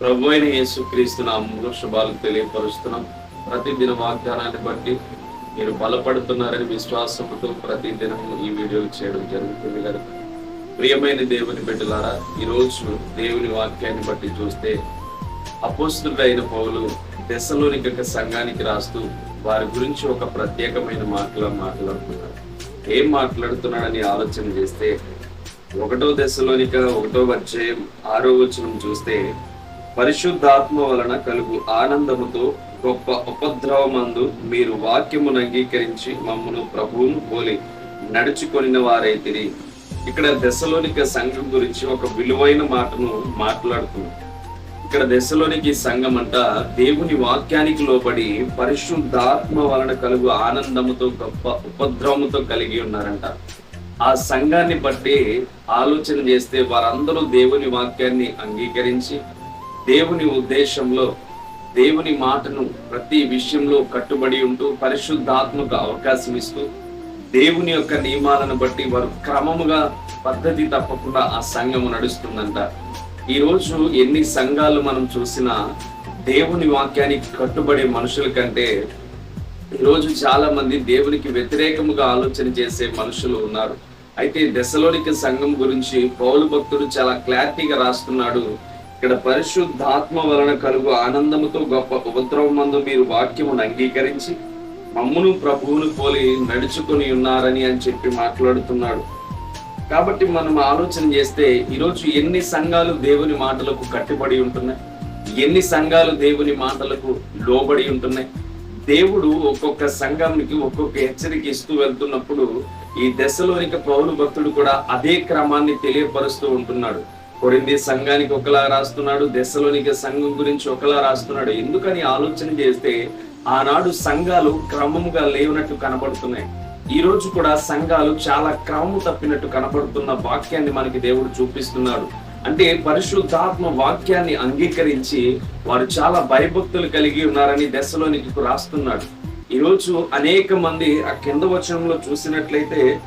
ప్రభు అయిన యేసుక్రీస్తు నామంలో శుభాలు తెలియపరుస్తున్నాం. ప్రతిదిన వాగ్దానాన్ని బట్టి మీరు బలపడుతున్నారని విశ్వాసంతో ప్రతిదినం ఈ వీడియోలు చేయడం జరుగుతుంది కనుక ప్రియమైన దేవుని బిడ్డలారా ఈరోజు దేవుని వాక్యాన్ని బట్టి చూస్తే అపోస్తుడైన పౌలు దశలోనిక సంఘానికి రాస్తూ వారి గురించి ఒక ప్రత్యేకమైన మాటలు మాట్లాడుతున్నారు ఏం మాట్లాడుతున్నాడని ఆలోచన చేస్తే ఒకటో దశలోనిక ఒకటో అధ్యాయం ఆరో వచనం చూస్తే పరిశుద్ధాత్మ వలన కలుగు ఆనందముతో గొప్ప ఉపద్రవమందు మీరు వాక్యమును అంగీకరించి మమ్మను ప్రభువును పోలి నడుచుకొనిన వారైతిరి ఇక్కడ దశలోనిక సంఘం గురించి ఒక విలువైన మాటను మాట్లాడుతున్నాం. ఇక్కడ దశలోనికి సంఘం అంట దేవుని వాక్యానికి లోబడి పరిశుద్ధాత్మ వలన కలుగు ఆనందముతో గొప్ప ఉపద్రవముతో కలిగి ఉన్నారంట. ఆ సంఘాన్ని బట్టి ఆలోచన చేస్తే వారందరూ దేవుని వాక్యాన్ని అంగీకరించి దేవుని ఉద్దేశంలో దేవుని మాటను ప్రతి విషయంలో కట్టుబడి ఉంటూ పరిశుద్ధాత్మకు అవకాశం ఇస్తూ దేవుని యొక్క నియమాలను బట్టి వారు క్రమముగా పద్ధతి తప్పకుండా ఆ సంఘము నడుస్తుందంట. ఈ రోజు ఎన్ని సంఘాలు మనం చూసినా దేవుని వాక్యానికి కట్టుబడే మనుషుల కంటే ఈరోజు చాలా మంది దేవునికి వ్యతిరేకముగా ఆలోచన చేసే మనుషులు ఉన్నారు. అయితే దశలోనిక సంఘం గురించి పౌలు భక్తుడు చాలా క్లారిటీగా రాస్తున్నాడు. ఇక్కడ పరిశుద్ధాత్మ వలన కలుగు ఆనందముతో గొప్ప ఉపద్రవమందు మీరు వాక్యమును అంగీకరించి మమ్మును ప్రభువును పోలి నడుచుకొని ఉన్నారని అని చెప్పి మాట్లాడుతున్నాడు. కాబట్టి మనం ఆలోచన చేస్తే ఈరోజు ఎన్ని సంఘాలు దేవుని మాటలకు కట్టుబడి ఉంటున్నాయి? ఎన్ని సంఘాలు దేవుని మాటలకు లోబడి ఉంటున్నాయి? దేవుడు ఒక్కొక్క సంఘానికి ఒక్కొక్క హెచ్చరిక ఇస్తూ వెళ్తున్నప్పుడు ఈ దశలోనిక పౌరు భక్తుడు కూడా అదే క్రమాన్ని తెలియపరుస్తూ ఉంటున్నాడు. కొరింది సంఘానికి ఒకలా రాస్తున్నాడు దశలోనిక సంఘం గురించి ఒకలా రాస్తున్నాడు. ఎందుకని ఆలోచన చేస్తే ఆనాడు సంఘాలు క్రమముగా లేవనట్టు కనబడుతున్నాయి. ఈ రోజు కూడా సంఘాలు చాలా క్రమము తప్పినట్టు కనబడుతున్న వాక్యాన్ని మనకి దేవుడు చూపిస్తున్నాడు. అంటే పరిశుద్ధాత్మ వాక్యాన్ని అంగీకరించి వారు చాలా భయభక్తులు కలిగి ఉన్నారని దశలోనికి రాస్తున్నాడు. ఈరోజు అనేక మంది ఆ కింద వచనంలో చూసినట్లయితే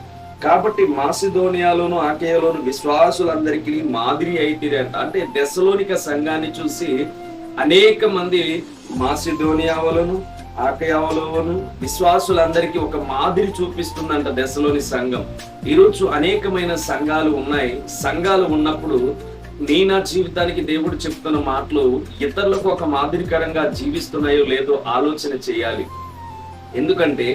కాబట్టి మాసిధోనియాలోను ఆకేయలోను విశ్వాసులందరికీ మాదిరి అయితే అంటే. దశలోనిక సంఘాన్ని చూసి అనేక మంది మాసిధోనియావలను ఆకయావలోను విశ్వాసులందరికీ ఒక మాదిరి చూపిస్తుందంట దశలోని సంఘం. ఈరోజు అనేకమైన సంఘాలు ఉన్నాయి. సంఘాలు ఉన్నప్పుడు నీ నా జీవితానికి దేవుడు చెప్తున్న మాటలు ఇతరులకు ఒక మాదిరికరంగా జీవిస్తున్నాయో లేదో ఆలోచన చేయాలి. ఎందుకంటే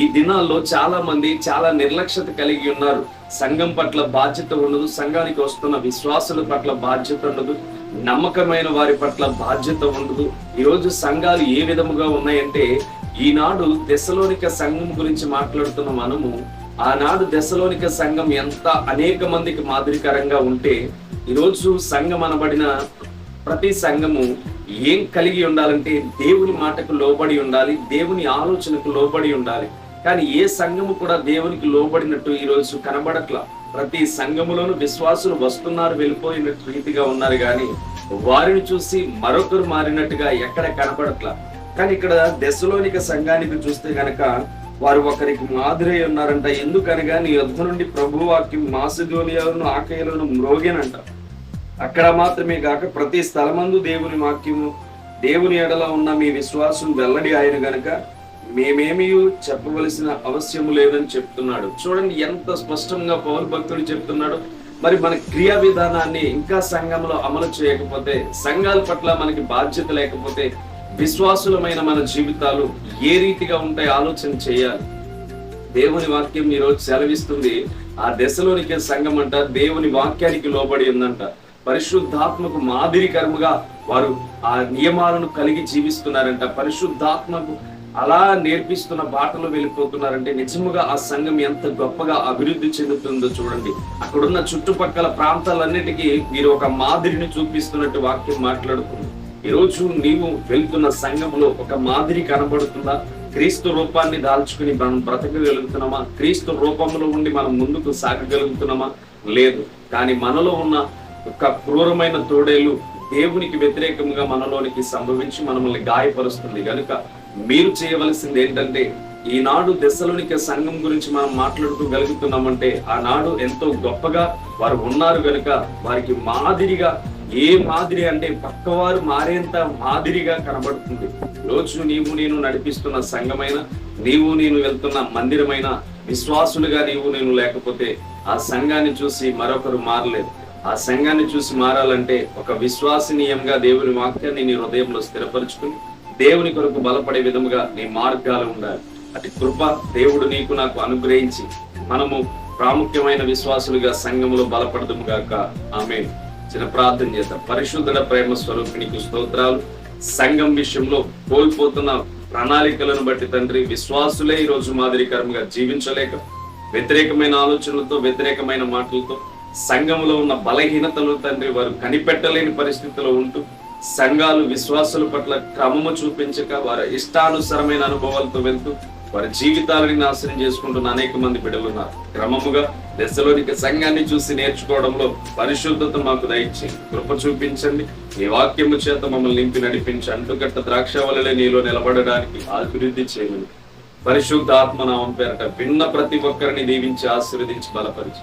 ఈ దినాల్లో చాలా మంది చాలా నిర్లక్ష్యత కలిగి ఉన్నారు. సంఘం పట్ల బాధ్యత ఉండదు. సంఘానికి వస్తున్న విశ్వాసుల పట్ల బాధ్యత ఉండదు. నమ్మకమైన వారి పట్ల బాధ్యత ఉండదు. ఈరోజు సంఘాలు ఏ విధముగా ఉన్నాయంటే ఈనాడు దశలోనిక సంఘం గురించి మాట్లాడుతున్న మనము ఆనాడు దశలోనిక సంఘం ఎంత అనేక మందికి మాదిరికరంగా ఉంటే ఈరోజు సంఘం అనబడిన ప్రతి సంఘము ఏం కలిగి ఉండాలంటే దేవుని మాటకు లోబడి ఉండాలి దేవుని ఆలోచనకు లోబడి ఉండాలి. కానీ ఏ సంఘము కూడా దేవునికి లోబడినట్టు ఈ రోజు కనబడట్లా. ప్రతి సంఘములోను విశ్వాసులు వస్తున్నారు వెళ్ళిపోయినట్టు రీతిగా ఉన్నారు కానీ వారిని చూసి మరొకరు మారినట్టుగా ఎక్కడ కనపడట్లా కానీ ఇక్కడ దశలోనిక సంఘానికి చూస్తే గనక వారు ఒకరికి మాదిరై ఉన్నారంట. ఎందుకనగా నీ యుద్ధ నుండి ప్రభువాక్యం మాసిధోనియాలను ఆకయలను మ్రోగేనంట. అక్కడ మాత్రమే కాక ప్రతి స్థలమందు దేవుని వాక్యము దేవుని ఎడల ఉన్న మీ విశ్వాసం వెల్లడి ఆయన గనక మేమేమి చెప్పవలసిన అవసరం లేదని చెప్తున్నాడు. చూడండి ఎంత స్పష్టంగా పౌరు భక్తుడు చెప్తున్నాడు. మరి మన క్రియా విధానాన్ని ఇంకా సంఘంలో అమలు చేయకపోతే సంఘాల పట్ల మనకి బాధ్యత లేకపోతే విశ్వాసులమైన మన జీవితాలు ఏ రీతిగా ఉంటాయి ఆలోచన చేయాలి. దేవుని వాక్యం ఈరోజు సెలవిస్తుంది. ఆ దశలోనికి సంఘం అంట దేవుని వాక్యానికి లోబడి ఉందంట. పరిశుద్ధాత్మకు మాదిరికరముగా వారు ఆ నియమాలను కలిగి జీవిస్తున్నారంట. పరిశుద్ధాత్మకు అలా నేర్పిస్తున్న బాటలో వెళ్ళిపోతున్నారంటే నిజముగా ఆ సంఘం ఎంత గొప్పగా అభివృద్ధి చెందుతుందో చూడండి. అక్కడున్న చుట్టుపక్కల ప్రాంతాలన్నిటికీ మీరు ఒక మాదిరిని చూపిస్తున్నట్టు వాక్యం మాట్లాడుతుంది. ఈరోజు నీవు వెళ్తున్న సంఘంలో ఒక మాదిరి కనబడుతుందా? క్రీస్తు రూపాన్ని దాల్చుకుని మనం బ్రతకగలుగుతున్నామా? క్రీస్తు రూపంలో ఉండి మనం ముందుకు సాగగలుగుతున్నామా? లేదు. కానీ మనలో ఉన్న ఒక క్రూరమైన తోడేలు దేవునికి వ్యతిరేకంగా మనలోనికి సంభవించి మనల్ని గాయపరుస్తుంది. కనుక మీరు చేయవలసింది ఏంటంటే ఈనాడు దశలోనిక సంఘం గురించి మనం మాట్లాడుతూ గలుగుతున్నామంటే ఆనాడు ఎంతో గొప్పగా వారు ఉన్నారు కనుక వారికి మాదిరిగా ఏ మాదిరి అంటే పక్కవారు మారేంత మాదిరిగా కనబడుతుంది. రోజు నీవు నేను నడిపిస్తున్న సంఘమైన నీవు నేను వెళ్తున్న మందిరమైన విశ్వాసులుగా నీవు నేను లేకపోతే ఆ సంఘాన్ని చూసి మరొకరు మారలేదు. ఆ సంఘాన్ని చూసి మారాలంటే ఒక విశ్వాసనీయంగా దేవుని వాక్యాన్ని నీ హృదయంలో స్థిరపరుచుకుని దేవుని కొరకు బలపడే విధముగా నీ మార్గాలు ఉండాలి. అటు కృప దేవుడు నీకు నాకు అనుగ్రహించి మనము ప్రాముఖ్యమైన విశ్వాసులుగా సంఘములో బలపడదుము గాక. ఆమె చిన్న ప్రార్థన చేద్దాం. పరిశుద్ధుల ప్రేమ స్వరూపిణికి స్తోత్రాలు. సంఘం విషయంలో కోల్పోతున్న ప్రణాళికలను బట్టి తండ్రి విశ్వాసులే ఈ రోజు మాదిరికరంగా జీవించలేక వ్యతిరేకమైన ఆలోచనలతో వ్యతిరేకమైన మాటలతో సంఘంలో ఉన్న బలహీనతలు తండ్రి వారు కనిపెట్టలేని పరిస్థితిలో ఉంటూ సంఘాలు విశ్వాసుల పట్ల క్రమము చూపించక వారి ఇష్టానుసరమైన అనుభవాలతో వెళ్తూ వారి జీవితాలని నాశనం చేసుకుంటున్న అనేక మంది బిడ్డలు ఉన్నారు. క్రమముగా దశలోనిక సంఘాన్ని చూసి నేర్చుకోవడంలో పరిశుద్ధత మాకు దయచేయండి. కృప చూపించండి. మీ వాక్యము చేత మమ్మల్ని నింపి నడిపించి అంటుకట్ట ద్రాక్ష వలలే నీలో నిలబడడానికి అభివృద్ధి చేయమని పరిశుద్ధ ఆత్మనామం పేరట విన్న ప్రతి ఒక్కరిని దీవించి ఆశీర్వదించి బలపరిచి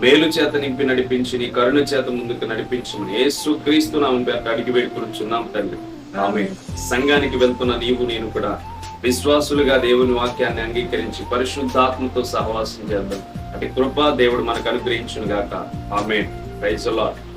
మేలు చేత నింపి నడిపించి నీ కరుణ చేత ముందుకు నడిపించమని యేసు క్రీస్తు నామం పేరు అడిగి వేడుకొనుచున్నాం తండ్రి. ఆమె సంఘానికి వెళ్తున్న నీవు నేను కూడా విశ్వాసులుగా దేవుని వాక్యాన్ని అంగీకరించి పరిశుద్ధాత్మతో సహవాసం చేద్దాం. అటు కృప దేవుడు మనకు అనుగ్రహించును గాక ఆమె ప్రైజ్ లార్డ్.